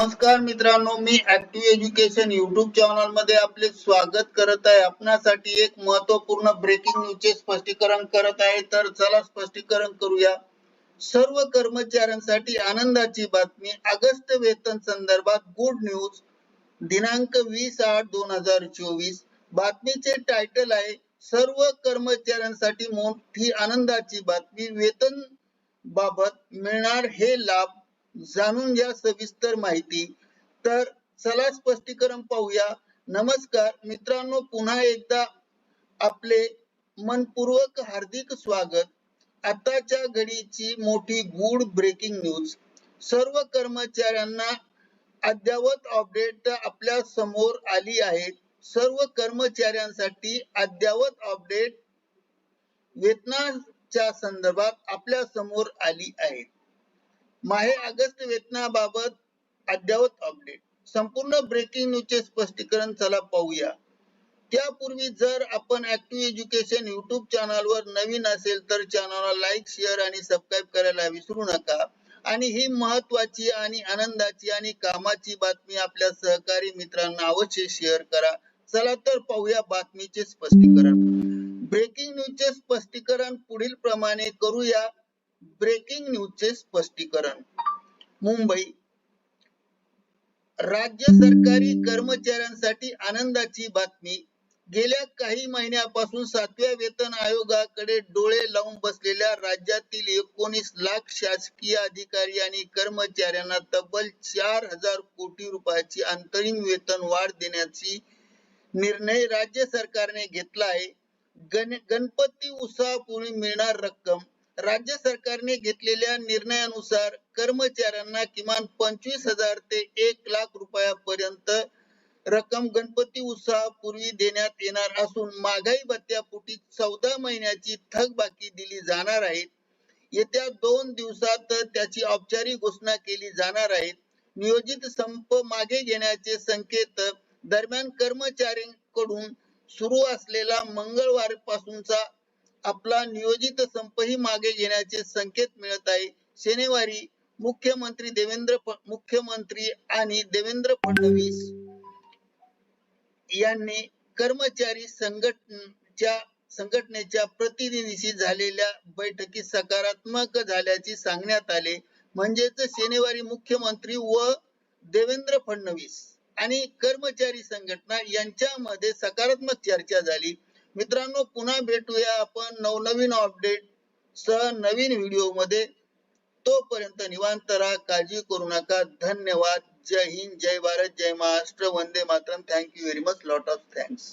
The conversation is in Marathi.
नमस्कार मित्रांनो मी ऍक्टिव्ह एज्युकेशन युट्यूब चॅनलमध्ये आपले स्वागत करत आहे. आपणासाठी एक महत्त्वपूर्ण ब्रेकिंग न्यूज चे स्पष्टीकरण करत आहे. तर चला स्पष्टीकरण करूया. सर्व कर्मचाऱ्यांसाठी आनंदाची बातमी. ऑगस्ट वेतन संदर्भात गुड न्यूज दिनांक वीस आठ दोन हजार चोवीस. बातमीचे टायटल आहे सर्व कर्मचाऱ्यांसाठी मोठी आनंदाची बातमी. वेतन बाबत मिळणार हे लाभ. जाणून घ्या सविस्तर माहिती. तर चला स्पष्टीकरण पाहूया. नमस्कार मित्रांनो पुन्हा एकदा आपले मनपूर्वक हार्दिक स्वागत. आताच्या घडीची मोठी गुड ब्रेकिंग न्यूज सर्व कर्मचाऱ्यांना अद्ययावत अपडेट आपल्यासमोर आली आहे. सर्व कर्मचाऱ्यांसाठी अद्ययावत अपडेट वेतनाच्या संदर्भात आपल्यासमोर आली आहेत माहे अगस्त वेतनाबाबत अद्ययावत अपडेट संपूर्ण ब्रेकिंग न्यूजचे स्पष्टीकरण चला पाहूया. त्यापूर्वी जर आपण ऍक्टिव्ह एज्युकेशन युट्यूब चॅनलवर नवीन असेल तर चॅनलला लाईक शेअर आणि सबस्क्राईब करायला विसरू नका. आणि ही महत्वाची आणि आनंदाची आणि कामाची बातमी आपल्या सहकारी मित्रांना अवश्य शेअर करा. चला तर पाहूया बातमीचे स्पष्टीकरण. ब्रेकिंग न्यूजचे स्पष्टीकरण पुढील प्रमाणे करूया. ब्रेकिंग न्यूजचे स्पष्टीकरण. मुंबई. राज्य सरकारी कर्मचाऱ्यांसाठी आनंदाची बातमी. गेल्या काही महिन्यापासून सातव्या वेतन आयोगाकडे डोळे लावून बसलेल्या राज्यातील एकोणीस लाख शासकीय अधिकारी आणि कर्मचाऱ्यांना तब्बल चार हजार कोटी रुपयाची अंतरिम वेतन वाढ देण्याची निर्णय राज्य सरकारने घेतला आहे. गण गणपती उत्सवापूर्वी मिळणार रक्कम राज्य सरकारने घेतलेल्या निर्णयानुसार कर्मचाऱ्यांना किमान पंचवीस हजार ते एक लाख रुपयापर्यंत रक्कम गणपती उत्सवापूर्वी देण्यात येणार असून महागाई भत्त्यापोटी चौदा महिन्याची थकबाकी दिली जाणार आहे. येत्या दोन दिवसात त्याची औपचारिक घोषणा केली जाणार आहे. नियोजित संप मागे घेण्याचे संकेत दरम्यान कर्मचाऱ्यांकडून सुरू असलेला मंगळवार पासूनचा आपला नियोजित संपही मागे घेण्याचे संकेत मिळत आहे. शनिवारी मुख्यमंत्री देवेंद्र मुख्यमंत्री आणि देवेंद्र फडणवीस यांनी कर्मचारी संघटनेच्या संघटनेच्या प्रतिनिधीशी झालेल्या बैठकीत सकारात्मक झाल्याचे सांगण्यात आले. म्हणजेच शनिवारी मुख्यमंत्री व देवेंद्र फडणवीस आणि कर्मचारी संघटना यांच्यामध्ये सकारात्मक चर्चा झाली. मित्रांनो पुन्हा भेटूया आपण नवनवीन अपडेट सह नवीन व्हिडिओमध्ये. तोपर्यंत निवांत राहा काळजी करू नका. धन्यवाद. जय हिंद. जय भारत. जय महाराष्ट्र. वंदे Mataram. Thank you very much lot of thanks